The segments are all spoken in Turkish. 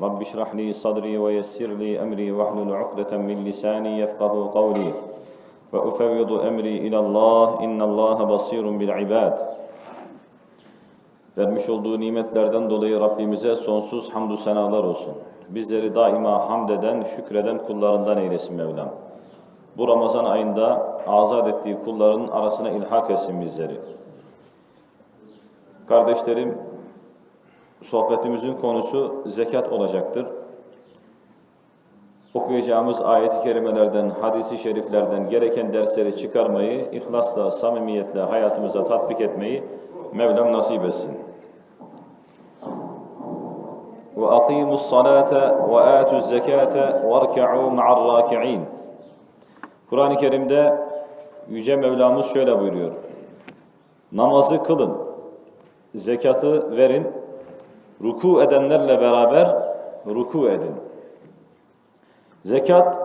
رب اشرح لي صدري ويسر لي أمري واحلل عقدة من لساني يفقه قولي وأفوض أمري إلى الله إن الله بصير بالعباد Vermiş olduğu nimetlerden dolayı Rabbimize sonsuz hamdü senalar olsun. Bizleri daima hamd eden, şükreden kullarından eylesin Mevlam. Bu Ramazan ayında azat ettiği kulların arasına ilhak etsin bizleri. Kardeşlerim, sohbetimizin konusu zekat olacaktır. Okuyacağımız ayet-i kerimelerden, hadisi şeriflerden gereken dersleri çıkarmayı, ihlasla, samimiyetle hayatımıza tatbik etmeyi Mevlam nasip etsin. وَاَقِيمُوا الصَّلَاةَ وَآتُوا الزَّكَاةَ وَارْكَعُوا مَعَ الرَّاكِعِينَ Kur'an-ı Kerim'de Yüce Mevlamız şöyle buyuruyor. Namazı kılın, zekatı verin, ruku edenlerle beraber ruku edin. Zekat,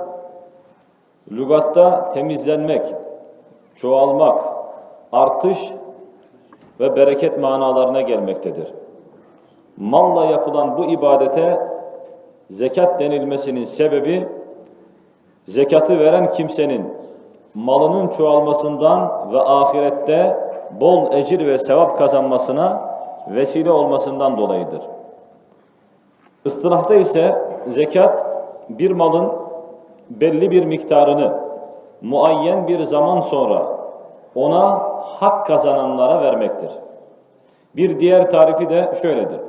lügatta temizlenmek, çoğalmak, artış ve bereket manalarına gelmektedir. Malla yapılan bu ibadete zekat denilmesinin sebebi, zekatı veren kimsenin malının çoğalmasından ve ahirette bol ecir ve sevap kazanmasına vesile olmasından dolayıdır. Istılahta ise zekat bir malın belli bir miktarını muayyen bir zaman sonra ona hak kazananlara vermektir. Bir diğer tarifi de şöyledir.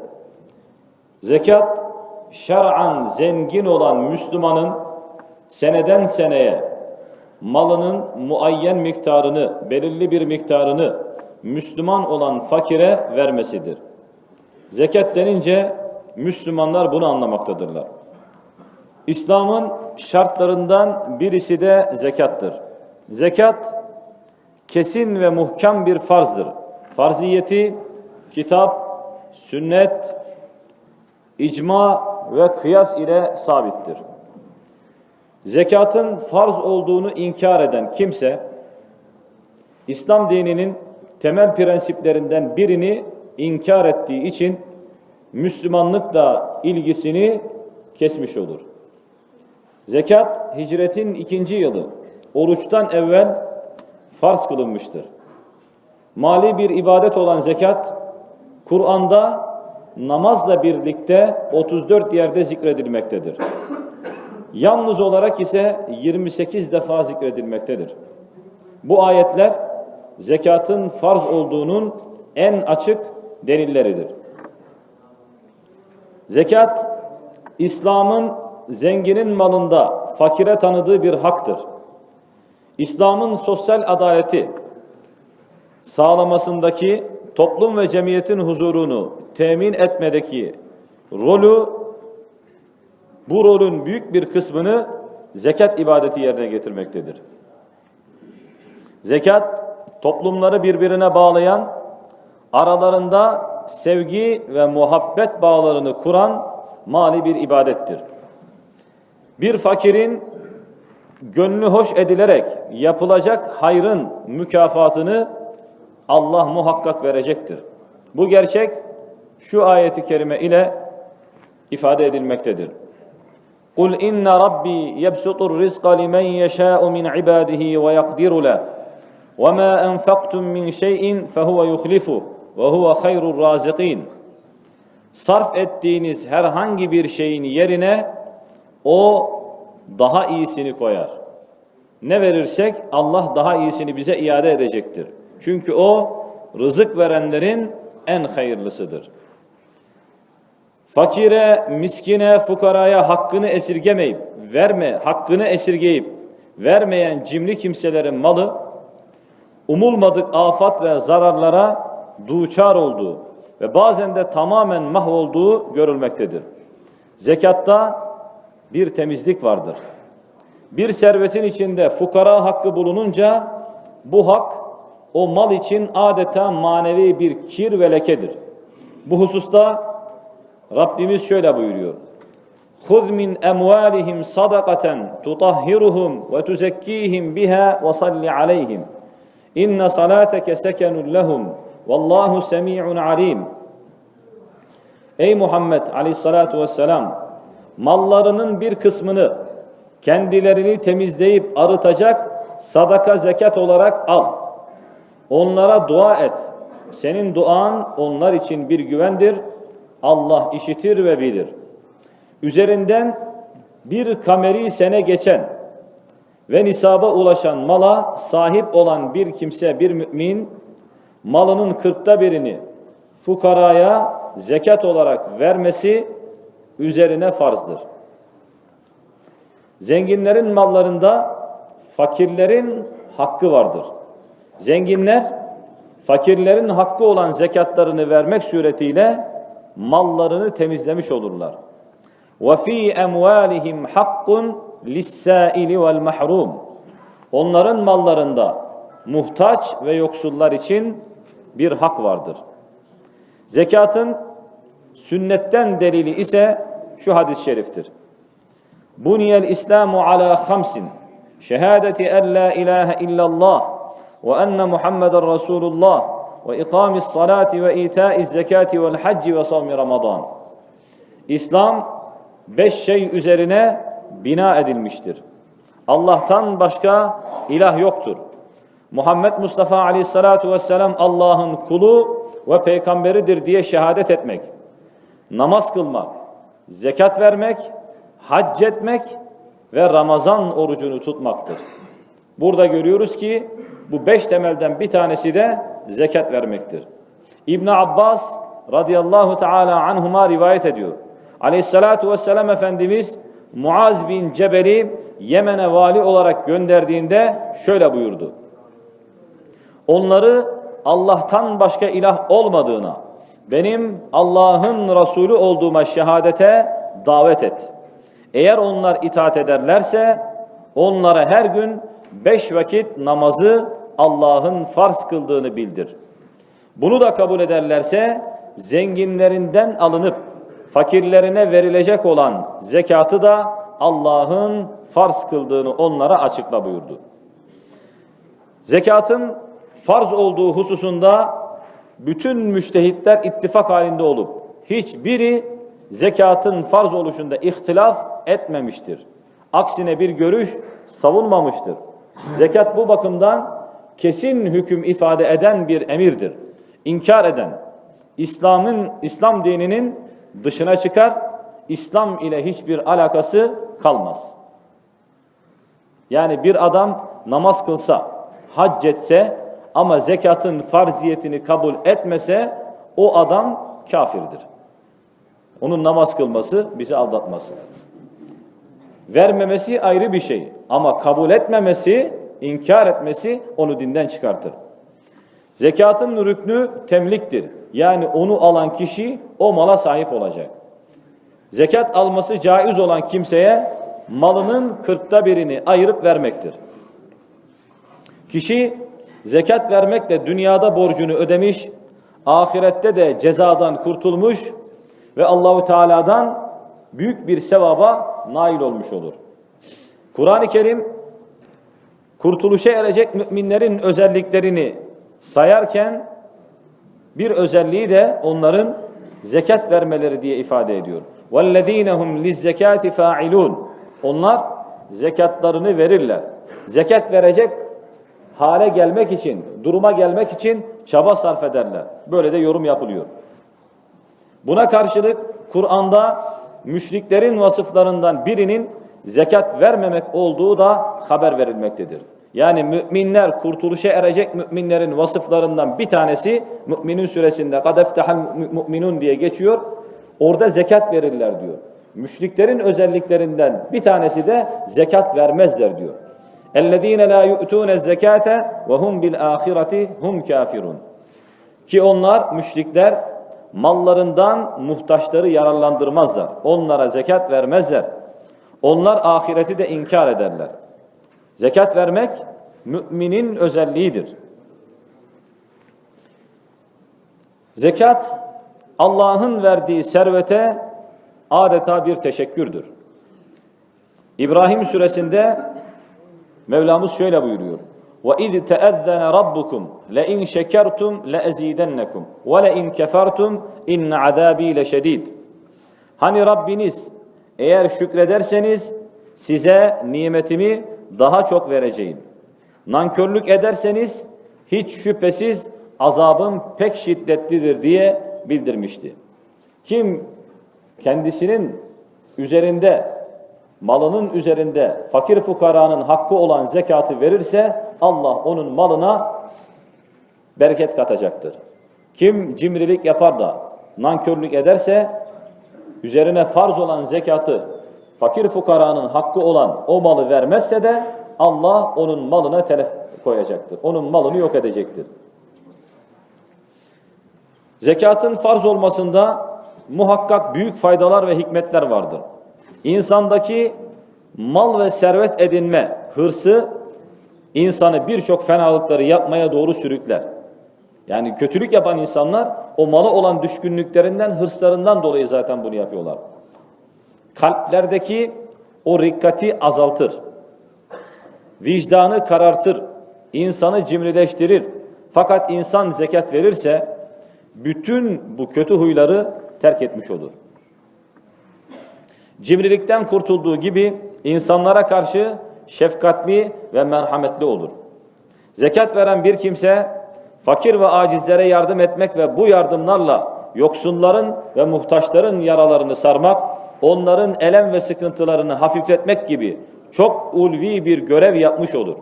Zekat şer'an zengin olan Müslümanın seneden seneye malının muayyen miktarını, belirli bir miktarını Müslüman olan fakire vermesidir. Zekat denince Müslümanlar bunu anlamaktadırlar. İslam'ın şartlarından birisi de zekattır. Zekat kesin ve muhkem bir farzdır. Farziyeti kitap, sünnet, icma ve kıyas ile sabittir. Zekatın farz olduğunu inkar eden kimse İslam dininin temel prensiplerinden birini inkar ettiği için Müslümanlıkla ilgisini kesmiş olur. Zekat hicretin ikinci yılı oruçtan evvel farz kılınmıştır. Mali bir ibadet olan zekat Kur'an'da namazla birlikte 34 yerde zikredilmektedir. Yalnız olarak ise 28 defa zikredilmektedir. Bu ayetler zekatın farz olduğunun en açık delilleridir. Zekat, İslam'ın zenginin malında fakire tanıdığı bir haktır. İslam'ın sosyal adaleti sağlamasındaki toplum ve cemiyetin huzurunu temin etmedeki rolü bu rolün büyük bir kısmını zekat ibadeti yerine getirmektedir. Zekat toplumları birbirine bağlayan, aralarında sevgi ve muhabbet bağlarını kuran mali bir ibadettir. Bir fakirin gönlü hoş edilerek yapılacak hayrın mükafatını Allah muhakkak verecektir. Bu gerçek şu ayeti kerime ile ifade edilmektedir. Kul inna rabbi yebsutur rizqa limen yeşâ'u min ibadihi ve yakdiru وَمَا أَنْفَقْتُمْ مِنْ شَيْءٍ فَهُوَ يُخْلِفُهُ وَهُوَ خَيْرُ الرَّازِقِينَ Sarf ettiğiniz herhangi bir şeyin yerine o daha iyisini koyar. Ne verirsek Allah daha iyisini bize iade edecektir. Çünkü o rızık verenlerin en hayırlısıdır. Fakire, miskine, fukaraya hakkını esirgemeyip, verme, hakkını esirgeyip, vermeyen cimri kimselerin malı, umulmadık afat ve zararlara duçar olduğu ve bazen de tamamen mahvolduğu görülmektedir. Zekatta bir temizlik vardır. Bir servetin içinde fukara hakkı bulununca bu hak o mal için adeta manevi bir kir ve lekedir. Bu hususta Rabbimiz şöyle buyuruyor. خُذْ مِنْ أَمْوَالِهِمْ صَدَقَةً تُطَهِّرُهُمْ وَتُزَكِّيهِمْ بِهَا وَصَلِّ عَلَيْهِمْ İnne salateke sekenun lehum. Vallahu semi'un alim. Ey Muhammed aleyhissalatu vesselam mallarının bir kısmını kendilerini temizleyip arıtacak sadaka zekat olarak al. Onlara dua et. Senin duan onlar için bir güvendir. Allah işitir ve bilir. Üzerinden bir kameri sene geçen ve nisaba ulaşan mala sahip olan bir kimse, bir mümin, malının kırkta birini fukaraya zekat olarak vermesi üzerine farzdır. Zenginlerin mallarında fakirlerin hakkı vardır. Zenginler fakirlerin hakkı olan zekatlarını vermek suretiyle mallarını temizlemiş olurlar. Ve fi emvalihim lissâili vel mahrum. Onların mallarında muhtaç ve yoksullar için bir hak vardır. Zekatın sünnetten delili ise şu hadis-i şeriftir. Buniyel İslamu ala hamsin. Şehadeti en la ilahe illallah ve enne Muhammeden Resulullah ve ikamis salati ve itaiz zekati vel hacci ve savmi ramadan. İslam beş şey üzerine bina edilmiştir. Allah'tan başka ilah yoktur. Muhammed Mustafa aleyhissalatu vesselam Allah'ın kulu ve peygamberidir diye şehadet etmek, namaz kılmak, zekat vermek, hac etmek ve Ramazan orucunu tutmaktır. Burada görüyoruz ki bu beş temelden bir tanesi de zekat vermektir. İbn Abbas radıyallahu teala anhuma rivayet ediyor. Aleyhissalatu vesselam Efendimiz Muaz bin Cebel'i Yemen'e vali olarak gönderdiğinde şöyle buyurdu. Onları Allah'tan başka ilah olmadığına, benim Allah'ın Resulü olduğuma şehadete davet et. Eğer onlar itaat ederlerse onlara her gün beş vakit namazı Allah'ın farz kıldığını bildir. Bunu da kabul ederlerse zenginlerinden alınıp fakirlerine verilecek olan zekatı da Allah'ın farz kıldığını onlara açıkla buyurdu. Zekatın farz olduğu hususunda bütün müştehitler ittifak halinde olup hiçbiri zekatın farz oluşunda ihtilaf etmemiştir. Aksine bir görüş savunmamıştır. Zekat bu bakımdan kesin hüküm ifade eden bir emirdir. İnkar eden, İslam'ın İslam dininin dışına çıkar, İslam ile hiçbir alakası kalmaz. Yani bir adam namaz kılsa, hac etse ama zekatın farziyetini kabul etmese o adam kafirdir. Onun namaz kılması bizi aldatması. Vermemesi ayrı bir şey ama kabul etmemesi, inkar etmesi onu dinden çıkartır. Zekatın rüknü temliktir. Yani onu alan kişi o mala sahip olacak. Zekat alması caiz olan kimseye malının kırkta birini ayırıp vermektir. Kişi zekat vermekle dünyada borcunu ödemiş, ahirette de cezadan kurtulmuş ve Allahu Teala'dan büyük bir sevaba nail olmuş olur. Kur'an-ı Kerim kurtuluşa erecek müminlerin özelliklerini sayarken bir özelliği de onların zekat vermeleri diye ifade ediyor. وَالَّذ۪ينَ هُمْ لِزَّكَاتِ فَاِلُونَ Onlar zekatlarını verirler. Zekat verecek hale gelmek için, duruma gelmek için çaba sarf ederler. Böyle de yorum yapılıyor. Buna karşılık Kur'an'da müşriklerin vasıflarından birinin zekat vermemek olduğu da haber verilmektedir. Yani müminler kurtuluşa erecek müminlerin vasıflarından bir tanesi müminin suresinde kad eftehal müminun diye geçiyor. Orada zekat verirler diyor. Müşriklerin özelliklerinden bir tanesi de zekat vermezler diyor. Ellezine la yu'tune zekate ve hum bil ahireti hum kafirun. Ki onlar müşrikler mallarından muhtaçları yararlandırmazlar. Onlara zekat vermezler. Onlar ahireti de inkar ederler. Zekat vermek müminin özelliğidir. Zekat Allah'ın verdiği servete adeta bir teşekkürdür. İbrahim suresinde Mevlamız şöyle buyuruyor. وَاِذْ تَأَذَّنَ رَبُّكُمْ لَاِنْ شَكَرْتُمْ لَاَزِيدَنَّكُمْ وَلَاِنْ كَفَرْتُمْ اِنَّ عَذَاب۪ي لَشَد۪يدٌ Hani Rabbiniz eğer şükrederseniz size nimetimi daha çok vereceğim. Nankörlük ederseniz hiç şüphesiz azabım pek şiddetlidir diye bildirmişti. Kim kendisinin üzerinde malının üzerinde fakir fukaranın hakkı olan zekatı verirse Allah onun malına bereket katacaktır. Kim cimrilik yapar da nankörlük ederse üzerine farz olan zekatı fakir fukaranın hakkı olan o malı vermezse de Allah onun malına telef koyacaktır. Onun malını yok edecektir. Zekatın farz olmasında muhakkak büyük faydalar ve hikmetler vardır. İnsandaki mal ve servet edinme hırsı insanı birçok fenalıkları yapmaya doğru sürükler. Yani kötülük yapan insanlar o malı olan düşkünlüklerinden, hırslarından dolayı zaten bunu yapıyorlar. Kalplerdeki o rikkati azaltır. Vicdanı karartır. insanı cimrileştirir. Fakat insan zekat verirse bütün bu kötü huyları terk etmiş olur. Cimrilikten kurtulduğu gibi insanlara karşı şefkatli ve merhametli olur. Zekat veren bir kimse fakir ve acizlere yardım etmek ve bu yardımlarla yoksunların ve muhtaçların yaralarını sarmak, onların elem ve sıkıntılarını hafifletmek gibi çok ulvi bir görev yapmış olur.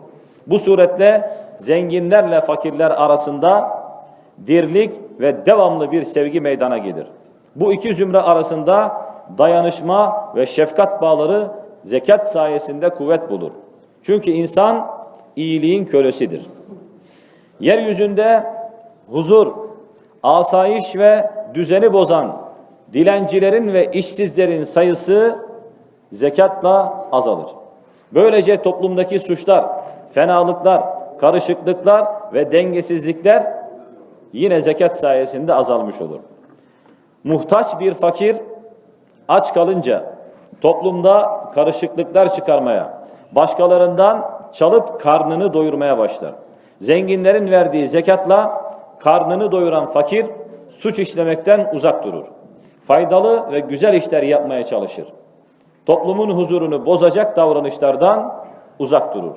Bu suretle zenginlerle fakirler arasında dirlik ve devamlı bir sevgi meydana gelir. Bu iki zümre arasında dayanışma ve şefkat bağları zekat sayesinde kuvvet bulur. Çünkü insan iyiliğin kölesidir. Yeryüzünde huzur, asayiş ve düzeni bozan dilencilerin ve işsizlerin sayısı zekatla azalır. Böylece toplumdaki suçlar, fenalıklar, karışıklıklar ve dengesizlikler yine zekat sayesinde azalmış olur. Muhtaç bir fakir aç kalınca toplumda karışıklıklar çıkarmaya, başkalarından çalıp karnını doyurmaya başlar. Zenginlerin verdiği zekatla karnını doyuran fakir suç işlemekten uzak durur. Faydalı ve güzel işler yapmaya çalışır. Toplumun huzurunu bozacak davranışlardan uzak durur.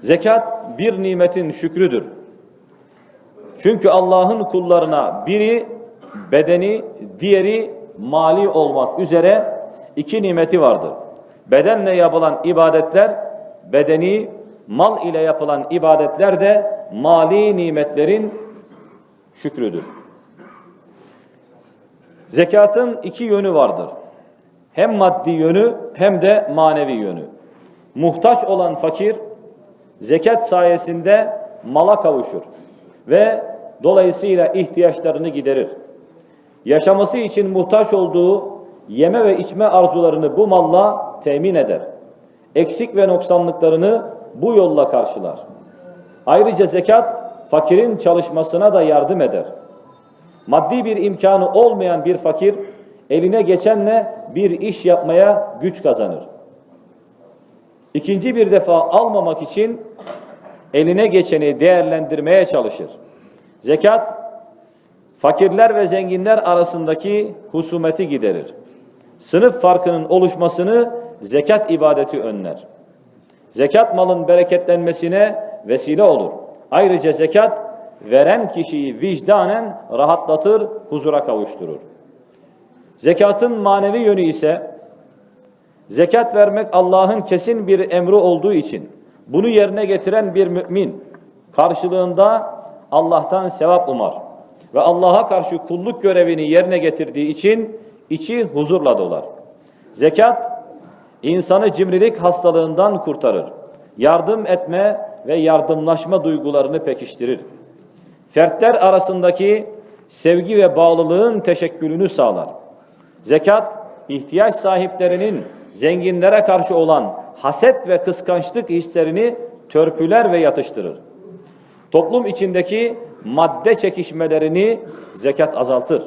Zekat bir nimetin şükrüdür. Çünkü Allah'ın kullarına biri bedeni, diğeri mali olmak üzere iki nimeti vardır. Bedenle yapılan ibadetler, bedeni, mal ile yapılan ibadetler de mali nimetlerin şükrüdür. Zekatın iki yönü vardır. Hem maddi yönü hem de manevi yönü. Muhtaç olan fakir zekat sayesinde mala kavuşur ve dolayısıyla ihtiyaçlarını giderir. Yaşaması için muhtaç olduğu yeme ve içme arzularını bu malla temin eder. Eksik ve noksanlıklarını bu yolla karşılar. Ayrıca zekat fakirin çalışmasına da yardım eder. Maddi bir imkanı olmayan bir fakir eline geçenle bir iş yapmaya güç kazanır. İkinci bir defa almamak için eline geçeni değerlendirmeye çalışır. Zekat fakirler ve zenginler arasındaki husumeti giderir. Sınıf farkının oluşmasını zekat ibadeti önler. Zekat malın bereketlenmesine vesile olur. Ayrıca zekat veren kişiyi vicdanen rahatlatır, huzura kavuşturur. Zekatın manevi yönü ise zekat vermek Allah'ın kesin bir emri olduğu için bunu yerine getiren bir mümin karşılığında Allah'tan sevap umar ve Allah'a karşı kulluk görevini yerine getirdiği için içi huzurla dolar. Zekat insanı cimrilik hastalığından kurtarır. Yardım etme ve yardımlaşma duygularını pekiştirir. Fertler arasındaki sevgi ve bağlılığın teşekkülünü sağlar. Zekat, ihtiyaç sahiplerinin zenginlere karşı olan haset ve kıskançlık hislerini törpüler ve yatıştırır. Toplum içindeki madde çekişmelerini zekat azaltır.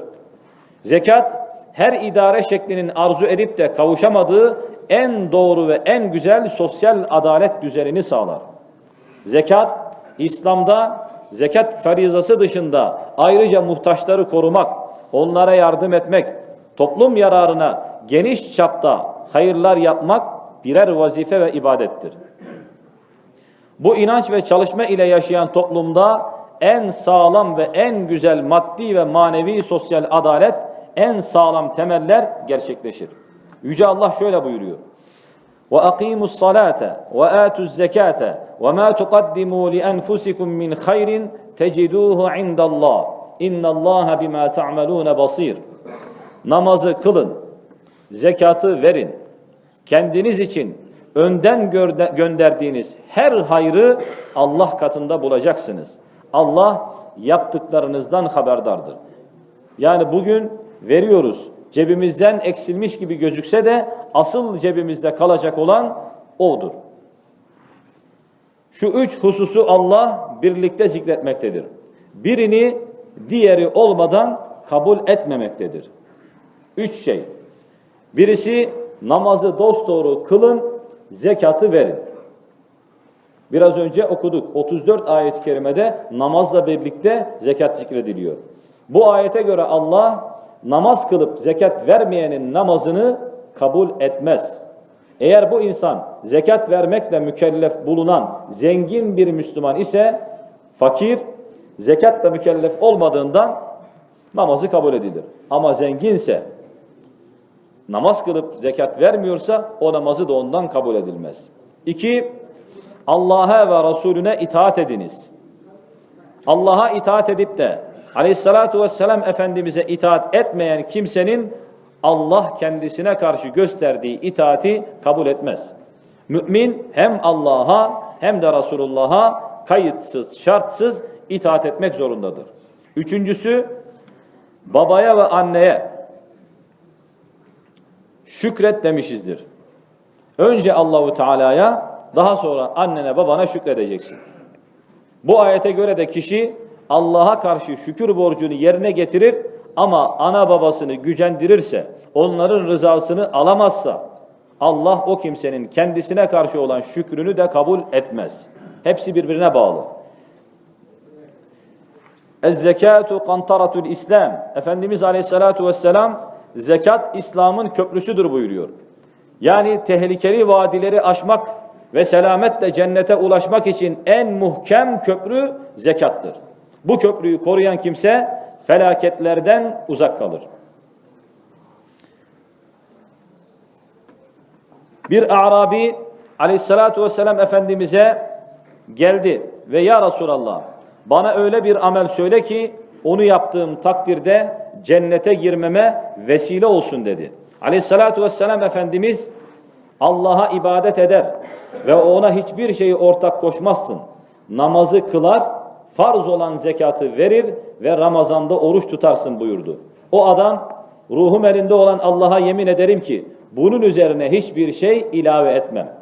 Zekat her idare şeklinin arzu edip de kavuşamadığı en doğru ve en güzel sosyal adalet düzenini sağlar. Zekat İslam'da zekat farizası dışında ayrıca muhtaçları korumak, onlara yardım etmek, toplum yararına geniş çapta hayırlar yapmak birer vazife ve ibadettir. Bu inanç ve çalışma ile yaşayan toplumda en sağlam ve en güzel maddi ve manevi sosyal adalet, en sağlam temeller gerçekleşir. Yüce Allah şöyle buyuruyor. وَاَقِيمُوا الصَّلَاةَ وَآتُوا الزَّكَاةَ وَمَا تُقَدِّمُوا لِأَنفُسِكُم مِّنْ خَيْرٍ تَجِدُوهُ عِندَ اللّٰهِ اِنَّ اللّٰهَ بِمَا تَعْمَلُونَ بَصِيرٌ Namazı kılın, zekatı verin. Kendiniz için önden gönderdiğiniz her hayrı Allah katında bulacaksınız. Allah yaptıklarınızdan haberdardır. Yani bugün veriyoruz. Cebimizden eksilmiş gibi gözükse de asıl cebimizde kalacak olan O'dur. Şu üç hususu Allah birlikte zikretmektedir. Birini diğeri olmadan kabul etmemektedir. Üç şey. Birisi namazı dosdoğru kılın, zekatı verin. Biraz önce okuduk. 34 ayet-i kerimede namazla birlikte zekat zikrediliyor. Bu ayete göre Allah namaz kılıp zekat vermeyenin namazını kabul etmez. Eğer bu insan zekat vermekle mükellef bulunan zengin bir Müslüman ise fakir zekatla mükellef olmadığından namazı kabul edilir. Ama zenginse namaz kılıp zekat vermiyorsa o namazı da ondan kabul edilmez. İki, Allah'a ve Resulüne itaat ediniz. Allah'a itaat edip de aleyhissalatu vesselam Efendimiz'e itaat etmeyen kimsenin Allah kendisine karşı gösterdiği itaati kabul etmez. Mümin hem Allah'a hem de Resulullah'a kayıtsız, şartsız itaat etmek zorundadır. Üçüncüsü, babaya ve anneye şükret demişizdir. Önce Allahu Teala'ya, daha sonra annene babana şükredeceksin. Bu ayete göre de kişi Allah'a karşı şükür borcunu yerine getirir ama ana babasını gücendirirse, onların rızasını alamazsa Allah o kimsenin kendisine karşı olan şükrünü de kabul etmez. Hepsi birbirine bağlı. Ez-zekatu kantaratul İslam. Efendimiz Aleyhissalatu vesselam zekat İslam'ın köprüsüdür buyuruyor. Yani tehlikeli vadileri aşmak ve selametle cennete ulaşmak için en muhkem köprü zekattır. Bu köprüyü koruyan kimse felaketlerden uzak kalır. Bir Arabi aleyhissalatu vesselam Efendimiz'e geldi ve ya Resulallah bana öyle bir amel söyle ki onu yaptığım takdirde cennete girmeme vesile olsun dedi. Aleyhissalatu vesselam Efendimiz Allah'a ibadet eder ve ona hiçbir şeyi ortak koşmazsın. Namazı kılar, farz olan zekatı verir ve Ramazan'da oruç tutarsın buyurdu. O adam ruhum elinde olan Allah'a yemin ederim ki bunun üzerine hiçbir şey ilave etmem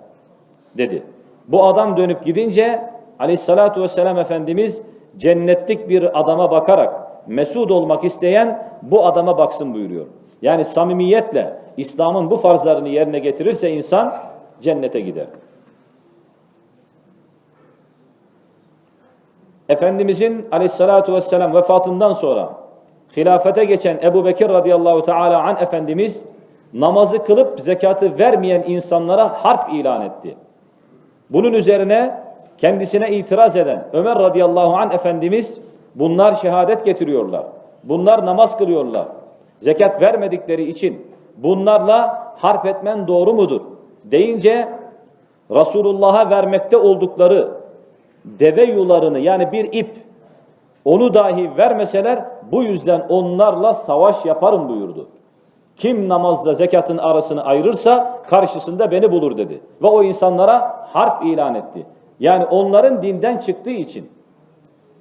dedi. Bu adam dönüp gidince aleyhissalatu vesselam Efendimiz cennetlik bir adama bakarak mesud olmak isteyen bu adama baksın buyuruyor. Yani samimiyetle İslam'ın bu farzlarını yerine getirirse insan cennete gider. Efendimizin aleyhissalatu vesselam vefatından sonra hilafete geçen Ebu Bekir radıyallahu teala an Efendimiz namazı kılıp zekatı vermeyen insanlara harp ilan etti. Bunun üzerine kendisine itiraz eden Ömer radıyallahu an Efendimiz bunlar şehadet getiriyorlar. Bunlar namaz kılıyorlar. Zekat vermedikleri için bunlarla harp etmen doğru mudur? Deyince Resulullah'a vermekte oldukları deve yularını yani bir ip onu dahi vermeseler bu yüzden onlarla savaş yaparım buyurdu. Kim namazla zekatın arasını ayırırsa karşısında beni bulur dedi. Ve o insanlara harp ilan etti. Yani onların dinden çıktığı için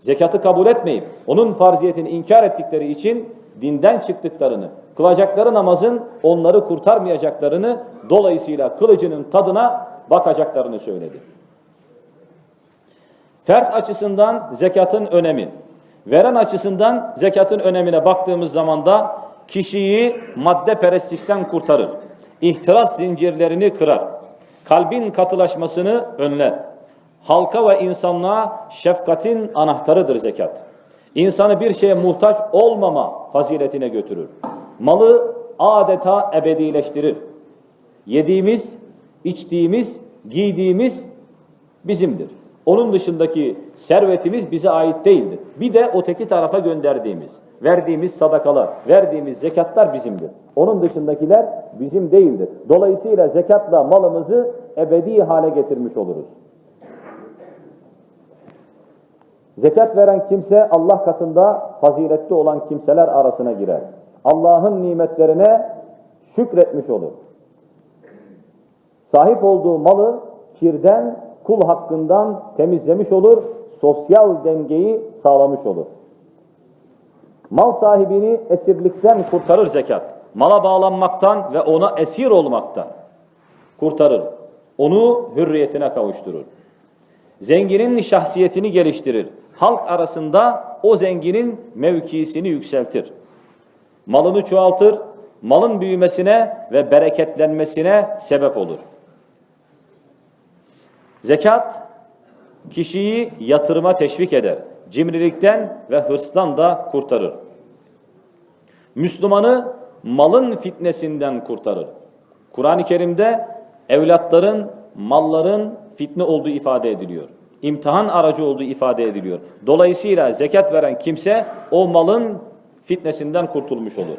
zekatı kabul etmeyip onun farziyetini inkar ettikleri için dinden çıktıklarını, kılacakları namazın onları kurtarmayacaklarını, dolayısıyla kılıcının tadına bakacaklarını söyledi. Fert açısından zekatın önemi, veren açısından zekatın önemine baktığımız zaman da kişiyi madde perestlikten kurtarır. İhtiras zincirlerini kırar. Kalbin katılaşmasını önler. Halka ve insanlığa şefkatin anahtarıdır zekat. İnsanı bir şeye muhtaç olmama faziletine götürür. Malı adeta ebedileştirir. Yediğimiz, içtiğimiz, giydiğimiz bizimdir. Onun dışındaki servetimiz bize ait değildir. Bir de öteki tarafa gönderdiğimiz, verdiğimiz sadakalar, verdiğimiz zekatlar bizimdir. Onun dışındakiler bizim değildir. Dolayısıyla zekatla malımızı ebedi hale getirmiş oluruz. Zekat veren kimse Allah katında faziletli olan kimseler arasına girer. Allah'ın nimetlerine şükretmiş olur. Sahip olduğu malı kirden, kul hakkından temizlemiş olur, sosyal dengeyi sağlamış olur. Mal sahibini esirlikten kurtarır zekat. Mala bağlanmaktan ve ona esir olmaktan kurtarır. Onu hürriyetine kavuşturur. Zenginin şahsiyetini geliştirir. Halk arasında o zenginin mevkisini yükseltir. Malını çoğaltır, malın büyümesine ve bereketlenmesine sebep olur. Zekat kişiyi yatırıma teşvik eder. Cimrilikten ve hırstan da kurtarır. Müslümanı malın fitnesinden kurtarır. Kur'an-ı Kerim'de evlatların, malların fitne olduğu ifade ediliyor. İmtihan aracı olduğu ifade ediliyor. Dolayısıyla zekat veren kimse o malın fitnesinden kurtulmuş olur.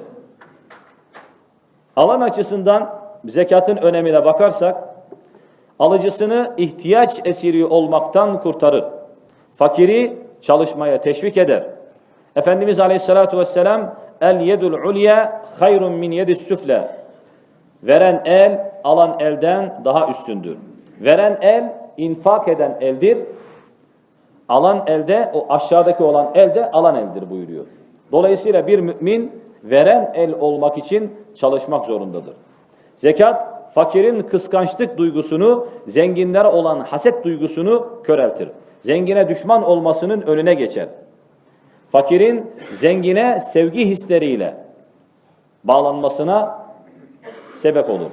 Alan açısından zekatın önemine bakarsak alıcısını ihtiyaç esiri olmaktan kurtarır. Fakiri çalışmaya teşvik eder. Efendimiz Aleyhisselatü Vesselam el yedul ulya hayrun min yedis süfle. Veren el alan elden daha üstündür. Veren el infak eden eldir. Alan elde o aşağıdaki olan elde alan eldir buyuruyor. Dolayısıyla bir mümin veren el olmak için çalışmak zorundadır. Zekat fakirin kıskançlık duygusunu, zenginlere olan haset duygusunu köreltir. Zengine düşman olmasının önüne geçer. Fakirin zengine sevgi hisleriyle bağlanmasına sebep olur.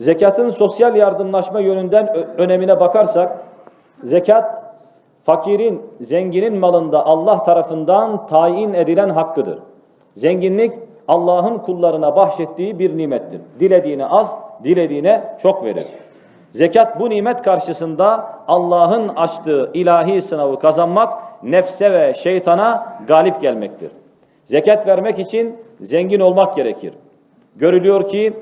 Zekatın sosyal yardımlaşma yönünden önemine bakarsak, zekat fakirin, zenginin malında Allah tarafından tayin edilen hakkıdır. Zenginlik Allah'ın kullarına bahşettiği bir nimettir. Dilediğine az, dilediğine çok verir. Zekat bu nimet karşısında Allah'ın açtığı ilahi sınavı kazanmak, nefse ve şeytana galip gelmektir. Zekat vermek için zengin olmak gerekir. Görülüyor ki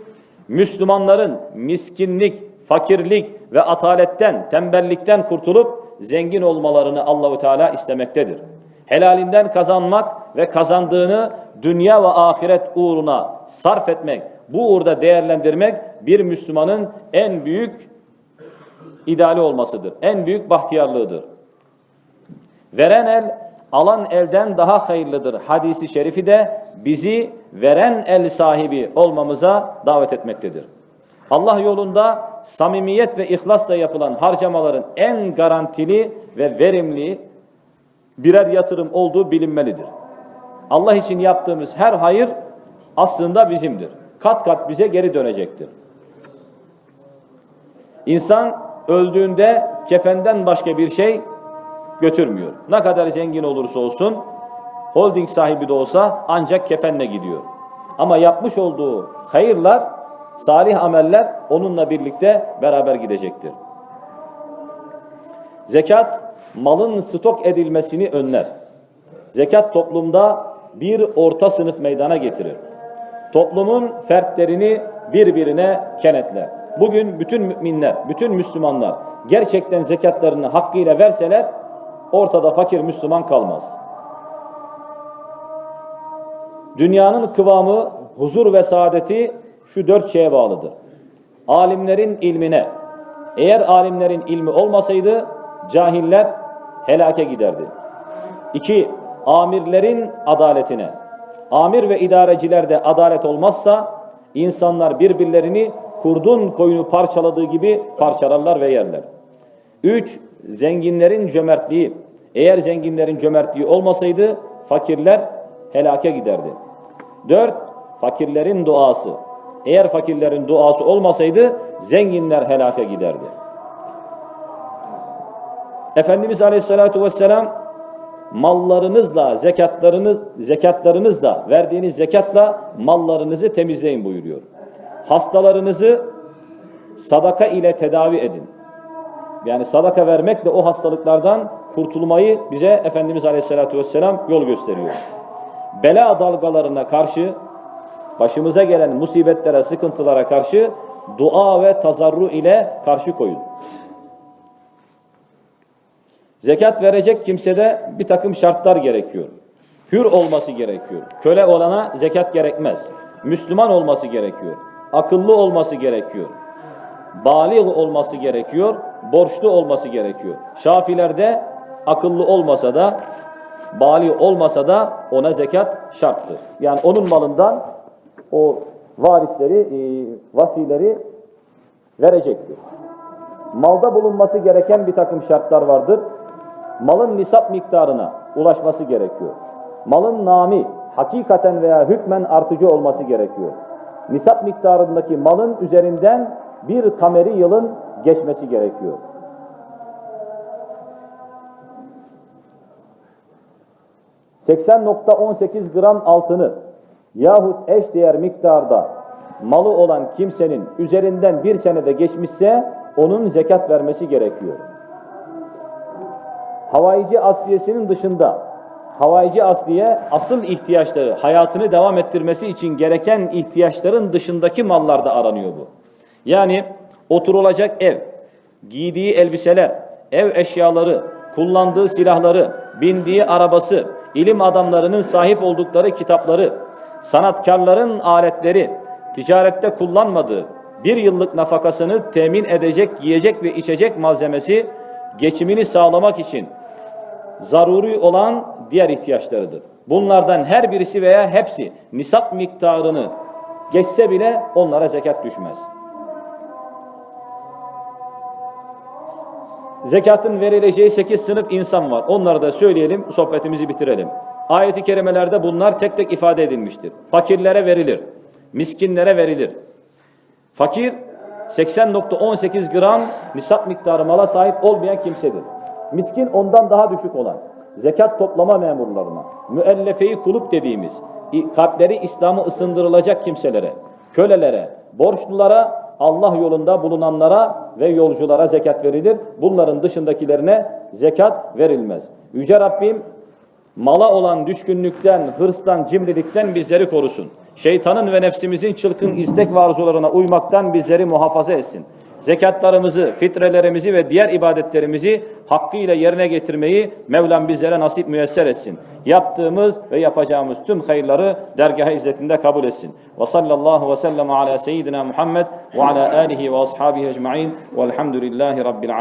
Müslümanların miskinlik, fakirlik ve ataletten, tembellikten kurtulup zengin olmalarını Allahu Teala istemektedir. Helalinden kazanmak ve kazandığını dünya ve ahiret uğruna sarf etmek, bu uğurda değerlendirmek bir Müslümanın en büyük ideali olmasıdır. En büyük bahtiyarlığıdır. Veren el alan elden daha hayırlıdır. Hadisi şerifi de bizi veren el sahibi olmamıza davet etmektedir. Allah yolunda samimiyet ve ihlasla yapılan harcamaların en garantili ve verimli birer yatırım olduğu bilinmelidir. Allah için yaptığımız her hayır aslında bizimdir. Kat kat bize geri dönecektir. İnsan öldüğünde kefenden başka bir şey götürmüyor. Ne kadar zengin olursa olsun, holding sahibi de olsa ancak kefenle gidiyor. Ama yapmış olduğu hayırlar, salih ameller onunla birlikte beraber gidecektir. Zekat, malın stok edilmesini önler. Zekat toplumda bir orta sınıf meydana getirir. Toplumun fertlerini birbirine kenetler. Bugün bütün müminler, bütün Müslümanlar gerçekten zekatlarını hakkıyla verseler ortada fakir Müslüman kalmaz. Dünyanın kıvamı, huzur ve saadeti şu dört şeye bağlıdır. alimlerin ilmine. Eğer alimlerin ilmi olmasaydı cahiller helake giderdi. İki, amirlerin adaletine. Amir ve idarecilerde adalet olmazsa insanlar birbirlerini kurdun koyunu parçaladığı gibi parçalarlar ve yerler. Üç, zenginlerin cömertliği. Eğer zenginlerin cömertliği olmasaydı fakirler helake giderdi. Dört, fakirlerin duası. Eğer fakirlerin duası olmasaydı zenginler helake giderdi. Efendimiz Aleyhisselatü Vesselam mallarınızla, zekatlarınız, zekatlarınızla, verdiğiniz zekatla mallarınızı temizleyin buyuruyor. Hastalarınızı sadaka ile tedavi edin. Yani sadaka vermekle o hastalıklardan kurtulmayı bize Efendimiz Aleyhisselatü Vesselam yol gösteriyor. Bela dalgalarına karşı, başımıza gelen musibetlere, sıkıntılara karşı dua ve tazarru ile karşı koyun. Zekat verecek kimsede bir takım şartlar gerekiyor. Hür olması gerekiyor. Köle olana zekat gerekmez. Müslüman olması gerekiyor. Akıllı olması gerekiyor. Balik olması gerekiyor. Borçlu olması gerekiyor. Şafilerde akıllı olmasa da bali olmasa da ona zekat şarttır. Yani onun malından o varisleri, e, vasileri verecektir. Malda bulunması gereken bir takım şartlar vardır. Malın nisap miktarına ulaşması gerekiyor. Malın nami hakikaten veya hükmen artıcı olması gerekiyor. Nisap miktarındaki malın üzerinden bir kameri yılın geçmesi gerekiyor. ...80.18 gram altını yahut eşdeğer miktarda malı olan kimsenin üzerinden bir senede geçmişse onun zekat vermesi gerekiyor. Havayici asliyesinin dışında havayici asliye asıl ihtiyaçları, hayatını devam ettirmesi için gereken ihtiyaçların dışındaki mallarda aranıyor bu. Yani oturulacak ev, giydiği elbiseler, ev eşyaları, kullandığı silahları, bindiği arabası, ilim adamlarının sahip oldukları kitapları, sanatkarların aletleri, ticarette kullanmadığı, bir yıllık nafakasını temin edecek yiyecek ve içecek malzemesi, geçimini sağlamak için zaruri olan diğer ihtiyaçlarıdır. Bunlardan her birisi veya hepsi nisap miktarını geçse bile onlara zekat düşmez. Zekatın verileceği sekiz sınıf insan var. Onları da söyleyelim, sohbetimizi bitirelim. Ayet-i kerimelerde bunlar tek tek ifade edilmiştir. Fakirlere verilir, miskinlere verilir. Fakir 80.18 gram nisap miktarı mala sahip olmayan kimsedir. Miskin ondan daha düşük olan, zekat toplama memurlarına, müellefeyi kulüp dediğimiz, kalpleri İslam'ı ısındırılacak kimselere, kölelere, borçlulara, Allah yolunda bulunanlara ve yolculara zekat verilir. Bunların dışındakilerine zekat verilmez. Yüce Rabbim mala olan düşkünlükten, hırstan, cimrilikten bizleri korusun. Şeytanın ve nefsimizin çılgın istek ve arzularına uymaktan bizleri muhafaza etsin. Zekatlarımızı, fitrelerimizi ve diğer ibadetlerimizi hakkıyla yerine getirmeyi Mevlam bizlere nasip müyesser etsin. Yaptığımız ve yapacağımız tüm hayırları dergah izzetinde kabul etsin. Ve sallallahu ve sellem ala seyyidina Muhammed ve ala alihi ve ashabihi ecma'in velhamdülillahi rabbil.